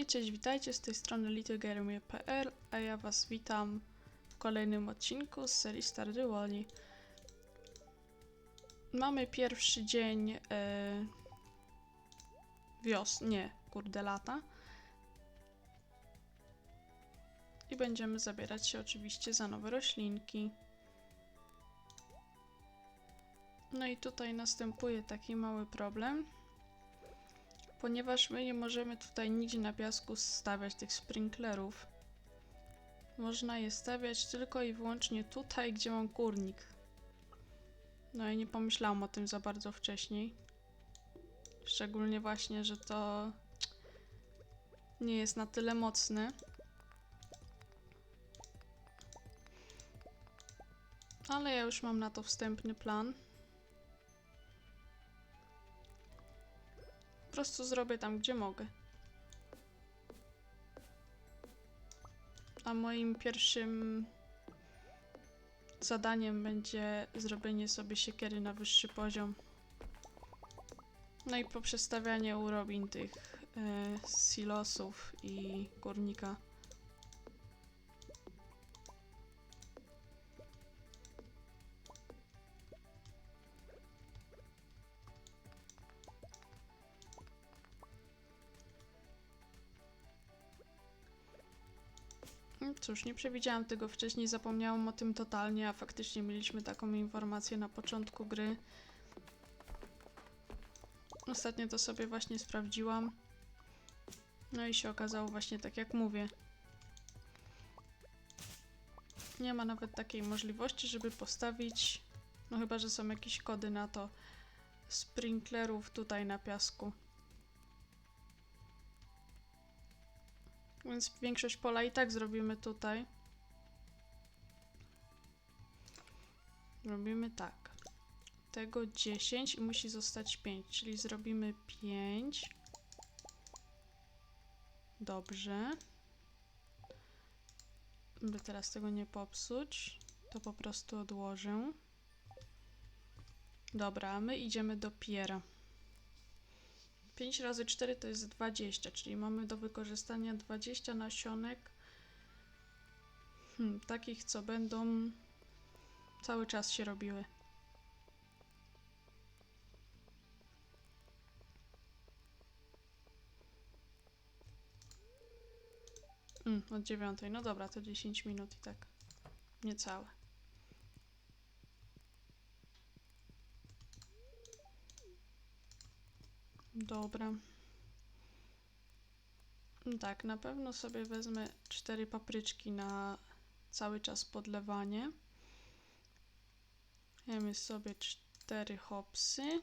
Hej, cześć, witajcie z tej strony littlegermie.pl, a ja was witam w kolejnym odcinku z serii Stardew Valley. Mamy pierwszy dzień e, wios... nie, kurde, lata. I będziemy zabierać się oczywiście za nowe roślinki. No i tutaj następuje taki mały problem ponieważ my nie możemy tutaj nigdzie na piasku stawiać tych sprinklerów. Można je stawiać tylko i wyłącznie tutaj, gdzie mam kurnik. No i nie pomyślałam o tym za bardzo wcześniej. Szczególnie właśnie, że to nie jest na tyle mocne. Ale ja już mam na to wstępny plan. Po prostu zrobię tam, gdzie mogę. A moim pierwszym zadaniem będzie zrobienie sobie siekiery na wyższy poziom. No i poprzestawianie urobin tych e, silosów i górnika. Cóż, nie przewidziałam tego wcześniej, zapomniałam o tym totalnie, a faktycznie mieliśmy taką informację na początku gry. Ostatnio to sobie właśnie sprawdziłam. No i się okazało właśnie tak jak mówię. Nie ma nawet takiej możliwości, żeby postawić, no chyba, że są jakieś kody na to, sprinklerów tutaj na piasku. Więc większość pola i tak zrobimy tutaj. Robimy tak. Tego 10 i musi zostać 5, czyli zrobimy 5. Dobrze. By teraz tego nie popsuć, to po prostu odłożę. Dobra, my idziemy do piera. 5 razy 4 to jest 20, czyli mamy do wykorzystania 20 nasionek hmm, takich, co będą cały czas się robiły. Mm, od 9. No dobra, to 10 minut i tak niecałe. Dobra. Tak, na pewno sobie wezmę cztery papryczki na cały czas podlewanie. Jemy sobie cztery hopsy.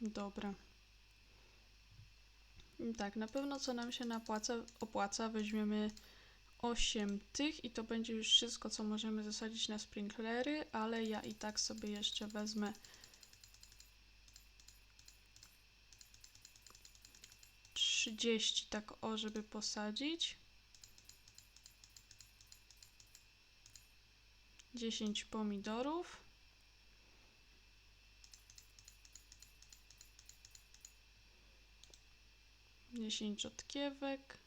Dobra. Tak, na pewno co nam się napłaca, opłaca, weźmiemy 8 tych i to będzie już wszystko, co możemy zasadzić na sprinklery, ale ja i tak sobie jeszcze wezmę trzydzieści tak o, żeby posadzić. 10 pomidorów. Dziesięć rzodkiewek.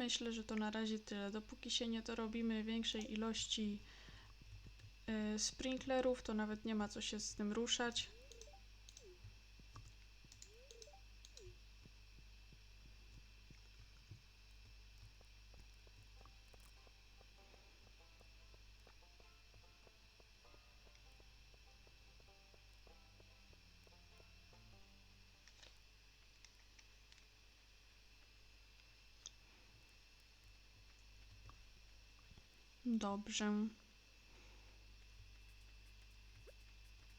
Myślę, że to na razie tyle. Dopóki się nie dorobimy większej ilości y, sprinklerów, to nawet nie ma co się z tym ruszać. Dobrze.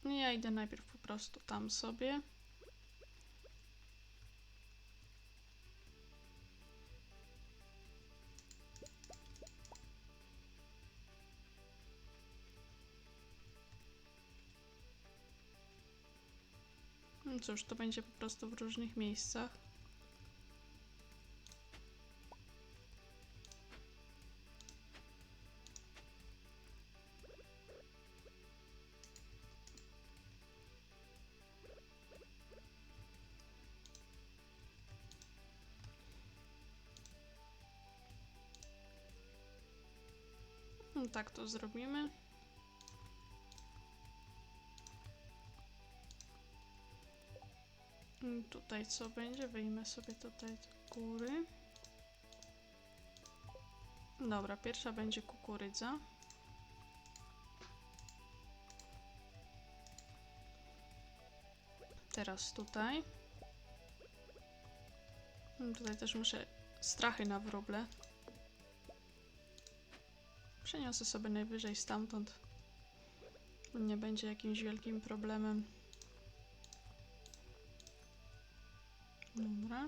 No Ja idę najpierw po prostu tam sobie. No cóż, to będzie po prostu w różnych miejscach. Tak to zrobimy. Mm, Tutaj co będzie? Wyjmę sobie tutaj te góry. Dobra, pierwsza będzie kukurydza. Teraz tutaj. Mm, Tutaj też muszę strachy na wróble. Przeniosę sobie najwyżej stamtąd. Nie będzie jakimś wielkim problemem. Dobra.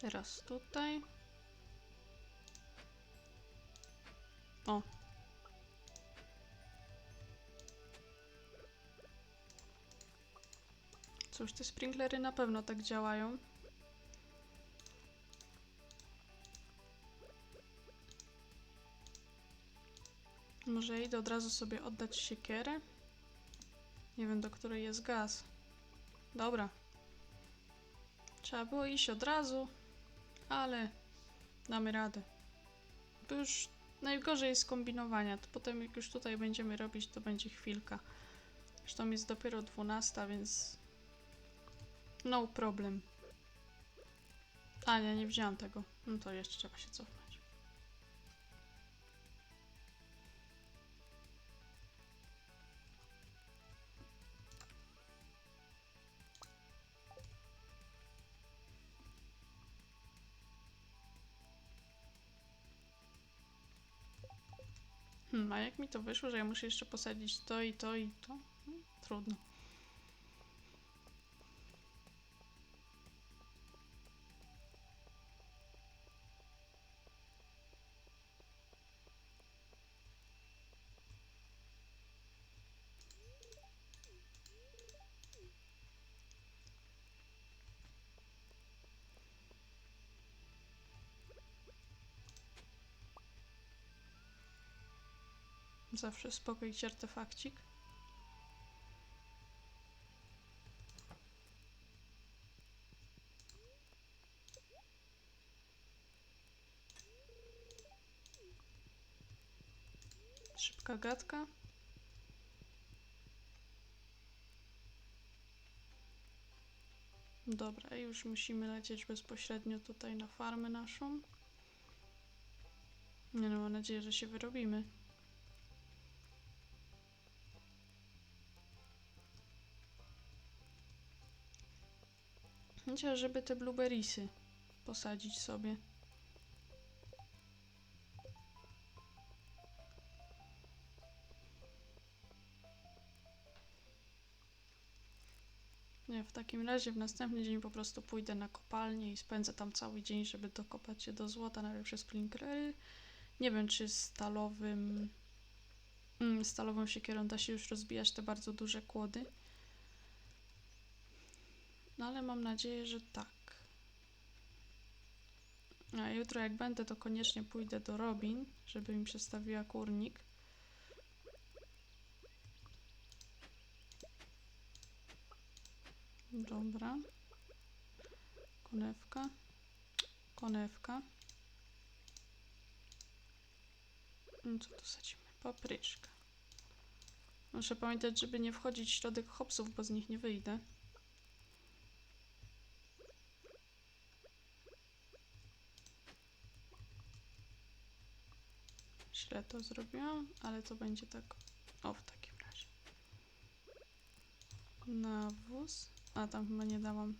Teraz tutaj. O. Cóż, te sprinklery na pewno tak działają. Może idę od razu sobie oddać siekierę? Nie wiem, do której jest gaz. Dobra. Trzeba było iść od razu, ale damy radę. Bo już najgorzej jest kombinowania. To potem jak już tutaj będziemy robić, to będzie chwilka. Zresztą jest dopiero 12, więc no problem. A, ja nie wziąłam tego. No to jeszcze trzeba się cofnąć. Hmm, a jak mi to wyszło, że ja muszę jeszcze posadzić to i to i to? Hmm, trudno. Zawsze spoko jakiś artefakcik. Szybka gadka. Dobra, już musimy lecieć bezpośrednio tutaj na farmę naszą. Nie no, mam nadzieję, że się wyrobimy. Żeby te blueberriesy posadzić sobie. Nie, w takim razie w następny dzień po prostu pójdę na kopalnię i spędzę tam cały dzień, żeby dokopać się do złota, najlepsze sprinklery. Nie wiem, czy stalowym mm, stalową siekierą da się już rozbijać te bardzo duże kłody. No ale mam nadzieję, że tak. A jutro jak będę, to koniecznie pójdę do Robin, żeby mi przestawiła kurnik. Dobra. Konewka. Konewka. I Co tu sadzimy? Papryczka. Muszę pamiętać, żeby nie wchodzić w środek hopsów, bo z nich nie wyjdę. Źle to zrobiłam, ale to będzie tak. O, w takim razie. Nawóz. A tam chyba nie dałam.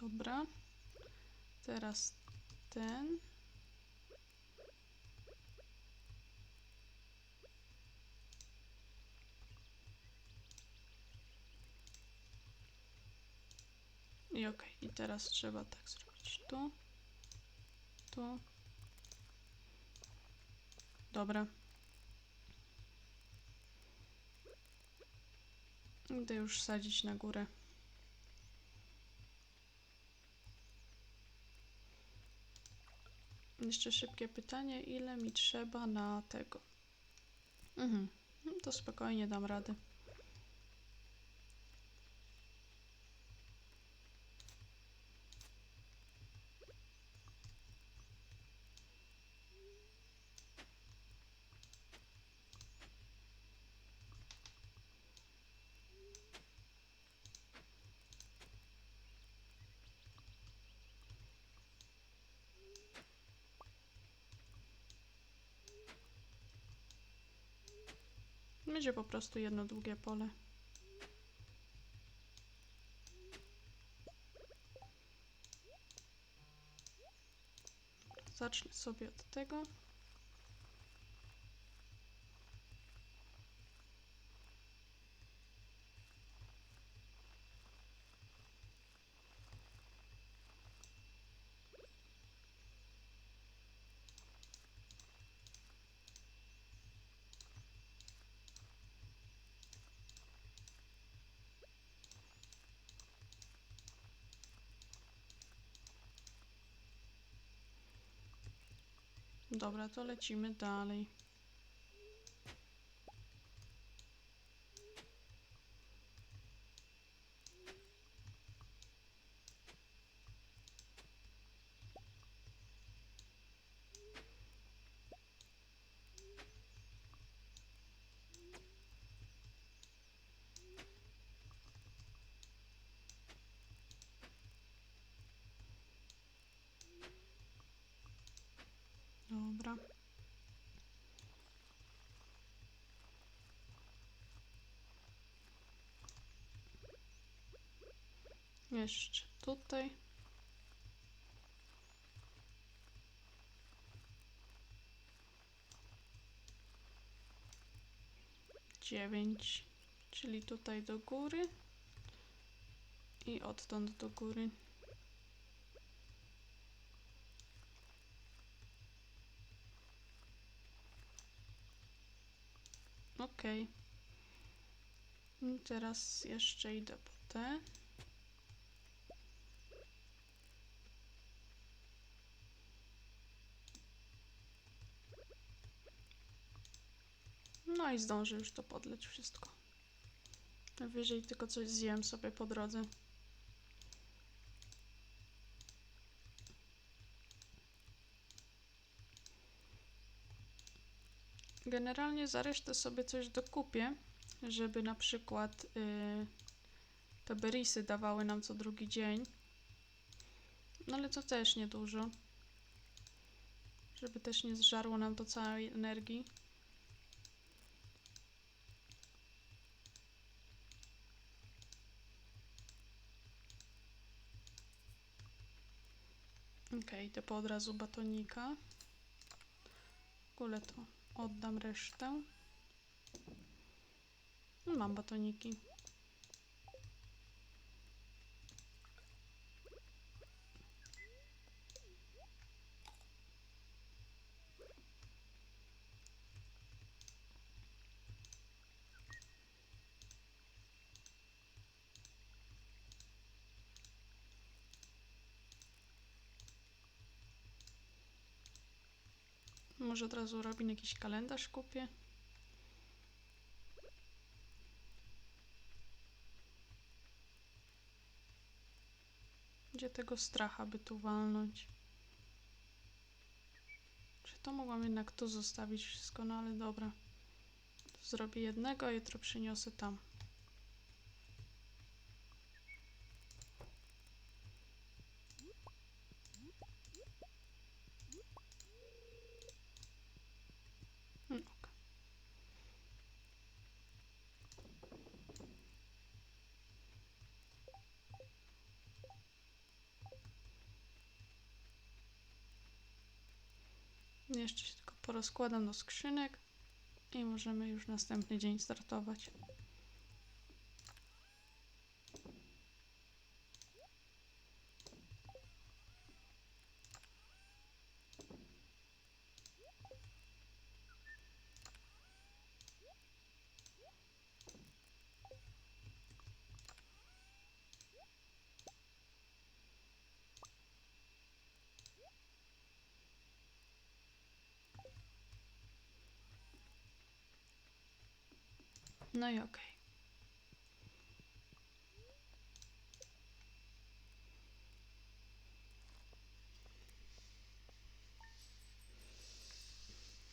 Dobra. Teraz ten. I okej, i teraz trzeba tak zrobić tu, tu. Dobra. Idę już sadzić na górę. Jeszcze szybkie pytanie, ile mi trzeba na tego? Mhm. No To spokojnie dam radę. Będzie po prostu jedno długie pole. Zacznę sobie od tego. Dobra, to lecimy dalej. Dobra. Jeszcze tutaj. Dziewięć, czyli tutaj do góry i odtąd do góry. Okej. I Teraz jeszcze idę po te. No i zdążę już to podleć wszystko. Najwyżej tylko coś zjem sobie po drodze. Generalnie za resztę sobie coś dokupię, żeby na przykład yy, te berisy dawały nam co drugi dzień. No ale to też niedużo. Żeby też nie zżarło nam to całej energii. Okej, idę po od razu batonika. W ogóle to oddam resztę. No, Mam batoniki. Może od razu Robin jakiś kalendarz kupię? Gdzie tego stracha by tu walnąć? Czy to mogłam jednak tu zostawić wszystko? No ale dobra. Zrobię jednego, a jutro przyniosę tam. Jeszcze się tylko porozkładam do skrzynek i możemy już następny dzień startować. No i okej.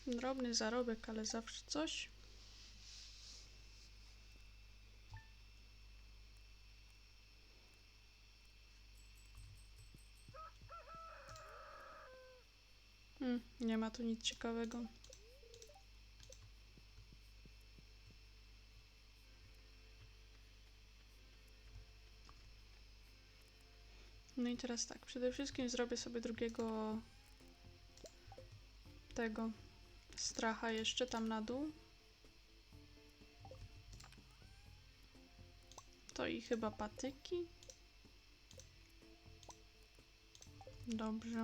Drobny zarobek, ale zawsze coś. Hmm, nie ma tu nic ciekawego. No i teraz tak, przede wszystkim zrobię sobie drugiego tego stracha jeszcze tam na dół. To i chyba patyki. Dobrze.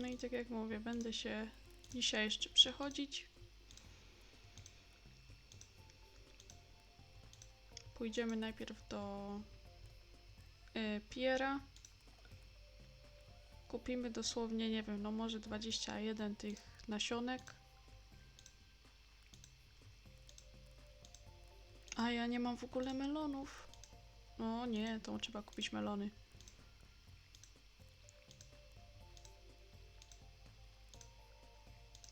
No i tak jak mówię, będę się dzisiaj jeszcze przechodzić. Pójdziemy najpierw do y, Piera. Kupimy dosłownie, nie wiem, no może 21 tych nasionek. A ja nie mam w ogóle melonów. O nie, to trzeba kupić melony.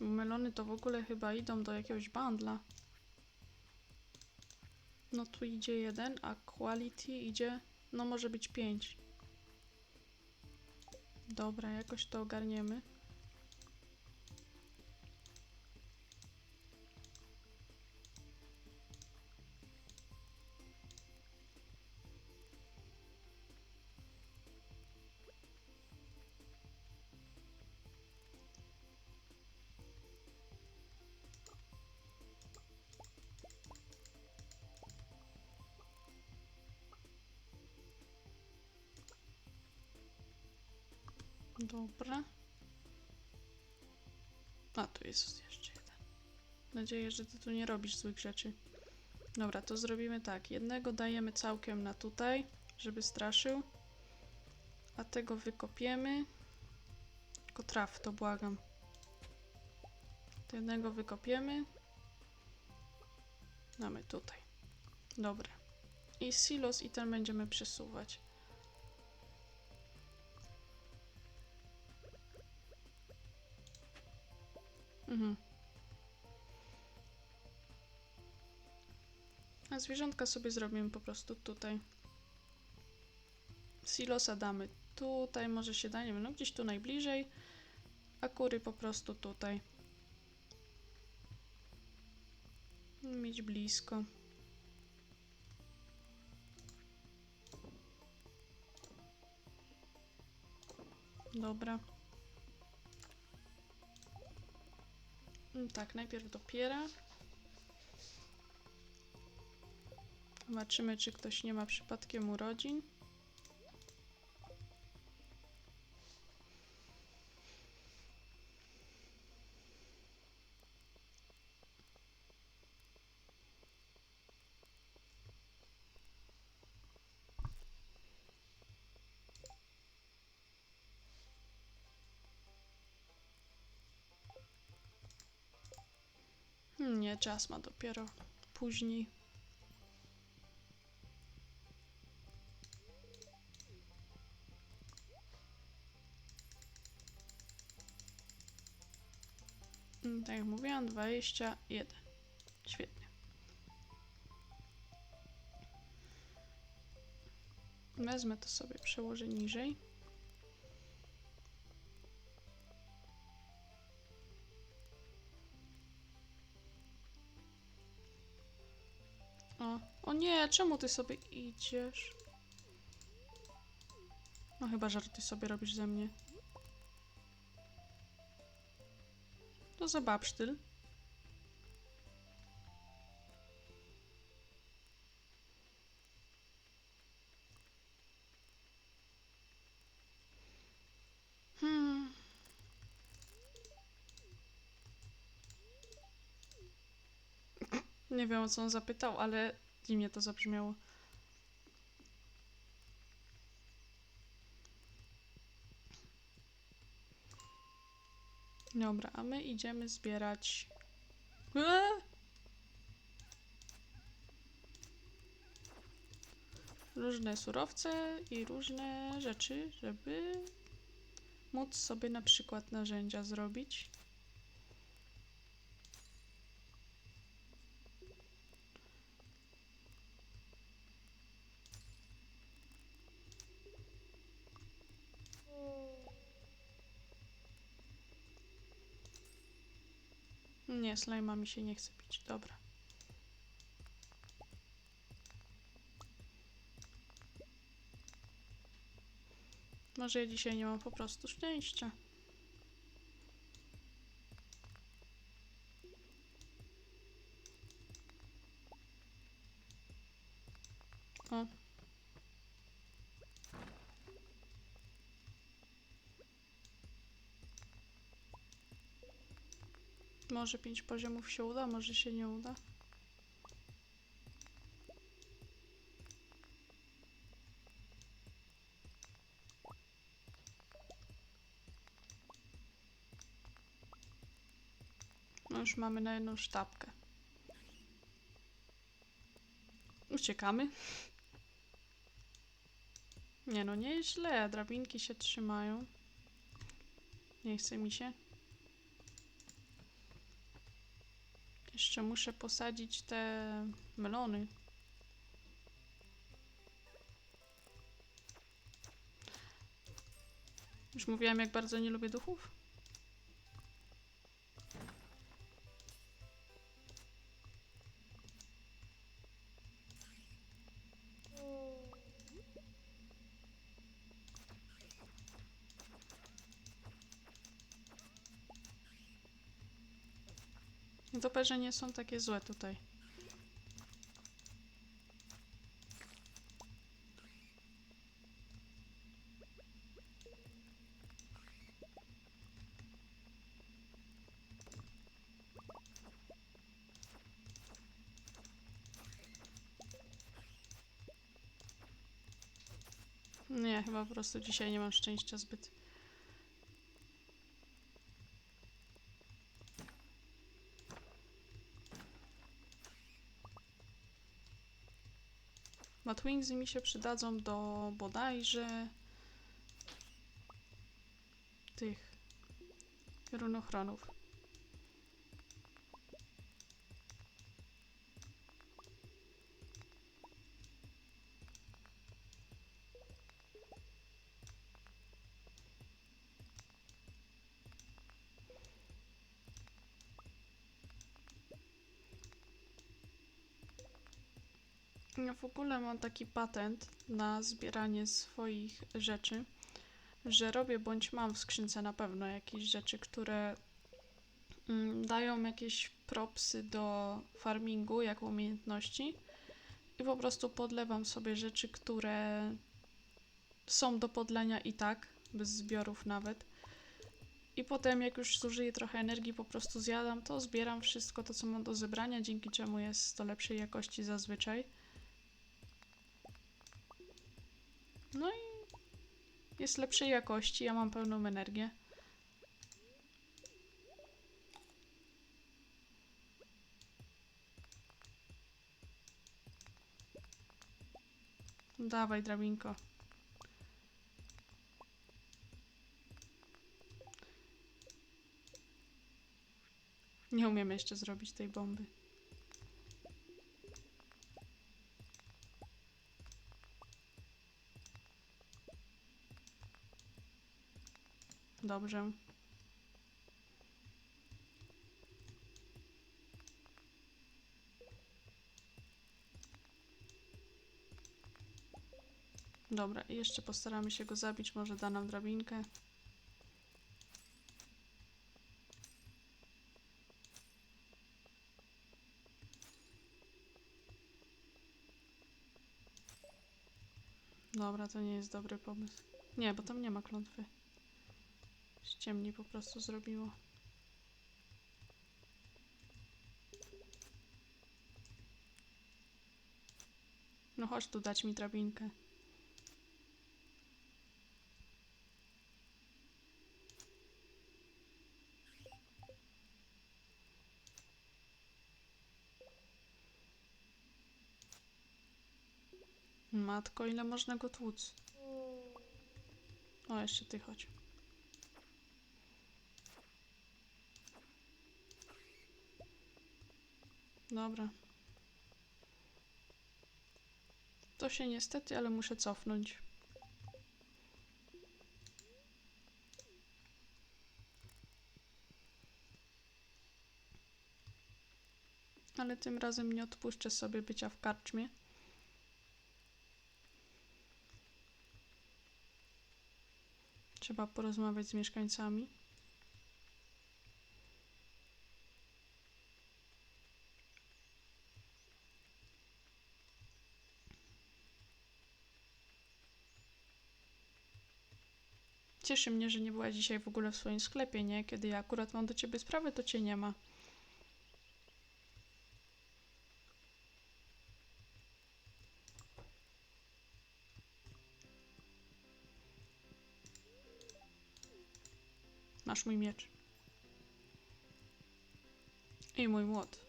Melony to w ogóle chyba idą do jakiegoś bandla. No tu idzie jeden, a quality idzie, no może być pięć. Dobra, jakoś to ogarniemy. Dobra. A, tu jest jeszcze jeden. Nadzieję, że ty tu nie robisz złych rzeczy. Dobra, to zrobimy tak. Jednego dajemy całkiem na tutaj, żeby straszył. A tego wykopiemy. Tylko traf, to błagam. Jednego wykopiemy. Mamy tutaj. Dobra. I silos i ten będziemy przesuwać. Mhm. A zwierzątka sobie zrobimy po prostu tutaj. Silosa damy tutaj, może się da, nie wiem, no gdzieś tu najbliżej, a kury po prostu tutaj. Mieć blisko. Dobra. Tak, najpierw dopiera. Zobaczymy, czy ktoś nie ma przypadkiem urodzin. Nie, czas ma dopiero później. Mm, Tak jak mówiłam, 21. Świetnie. Wezmę to sobie, przełożę niżej. O, o nie, czemu ty sobie idziesz? No chyba żarty sobie robisz ze mnie. To za babsztyl. Nie wiem o co on zapytał, ale dziwnie to zabrzmiało. Dobra, a my idziemy zbierać. Eee! Różne surowce i różne rzeczy, żeby móc sobie na przykład narzędzia zrobić. Nie, slajma mi się nie chce pić. Dobra. Może ja dzisiaj nie mam po prostu szczęścia. O. Może pięć poziomów się uda, może się nie uda. No już mamy na jedną sztabkę. Uciekamy. Nie no, nie jest źle. Drabinki się trzymają. Nie chce mi się. Jeszcze muszę posadzić te melony. Już mówiłam, jak bardzo nie lubię duchów. Doperze nie są takie złe tutaj. Nie, chyba po prostu dzisiaj nie mam szczęścia zbyt. Matwingsy mi się przydadzą do bodajże tych runochronów. Ja w ogóle mam taki patent na zbieranie swoich rzeczy, że robię bądź mam w skrzynce na pewno jakieś rzeczy, które mm, dają jakieś propsy do farmingu jako umiejętności i po prostu podlewam sobie rzeczy, które są do podlenia i tak, bez zbiorów nawet. I potem, jak już zużyję trochę energii, po prostu zjadam to, zbieram wszystko to, co mam do zebrania, dzięki czemu jest to lepszej jakości zazwyczaj. No i jest lepszej jakości, ja mam pełną energię. Dawaj, drabinko. Nie umiem jeszcze zrobić tej bomby. Dobrze. Dobra, jeszcze postaramy się go zabić, może da nam drabinkę. Dobra, to nie jest dobry pomysł. Nie, bo tam nie ma klątwy. Ciemniej po prostu zrobiło. No chodź tu dać mi drabinkę. Matko, ile można go tłuc? O, jeszcze ty chodź. Dobra. To się niestety, ale muszę cofnąć. Ale tym razem nie odpuszczę sobie bycia w karczmie. Trzeba porozmawiać z mieszkańcami. Cieszy mnie, że nie była dzisiaj w ogóle w swoim sklepie, nie? Kiedy ja akurat mam do ciebie sprawę, to cię nie ma. Masz mój miecz. I mój młot.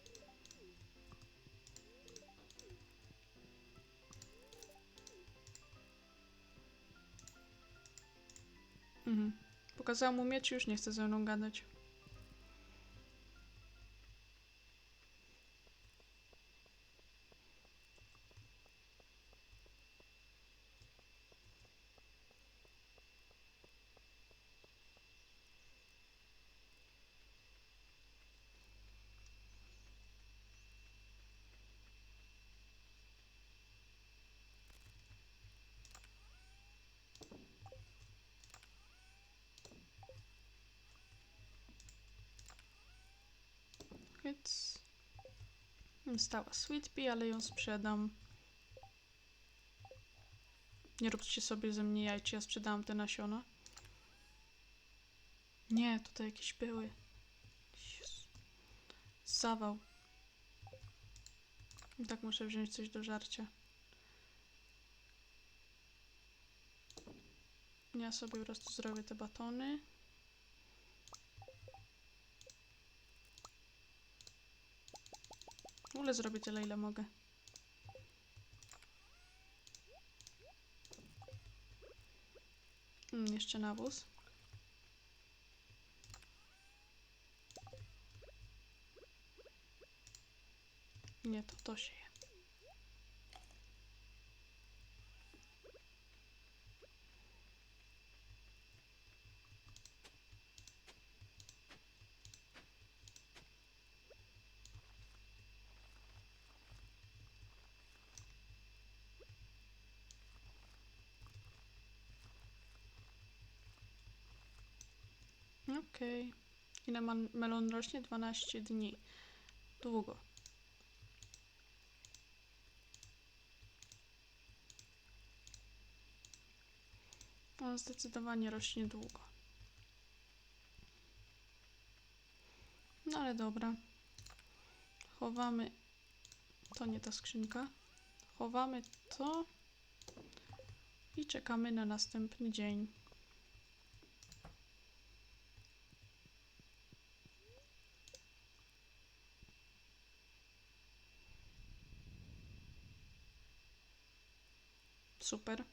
Mhm. Pokazałam mu miecz i już nie chce ze mną gadać. Więc stała Sweet Pea, ale ją sprzedam. Nie róbcie sobie ze mnie jaj, czy ja sprzedałam te nasiona. Nie, tutaj jakieś były. Zawał. I tak muszę wziąć coś do żarcia. Ja sobie po prostu zrobię te batony. W ogóle zrobię tyle, ile mogę. Mm, jeszcze nawóz. Nie, to to się je. Okej. Ile man- melon rośnie? 12 dni. Długo. On zdecydowanie rośnie długo. No ale dobra. Chowamy. To nie ta skrzynka. Chowamy to. I czekamy na następny dzień. Super.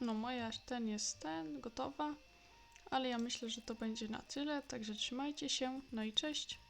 No moja ten jest ten, gotowa. Ale ja myślę, że to będzie na tyle, także trzymajcie się, no i cześć.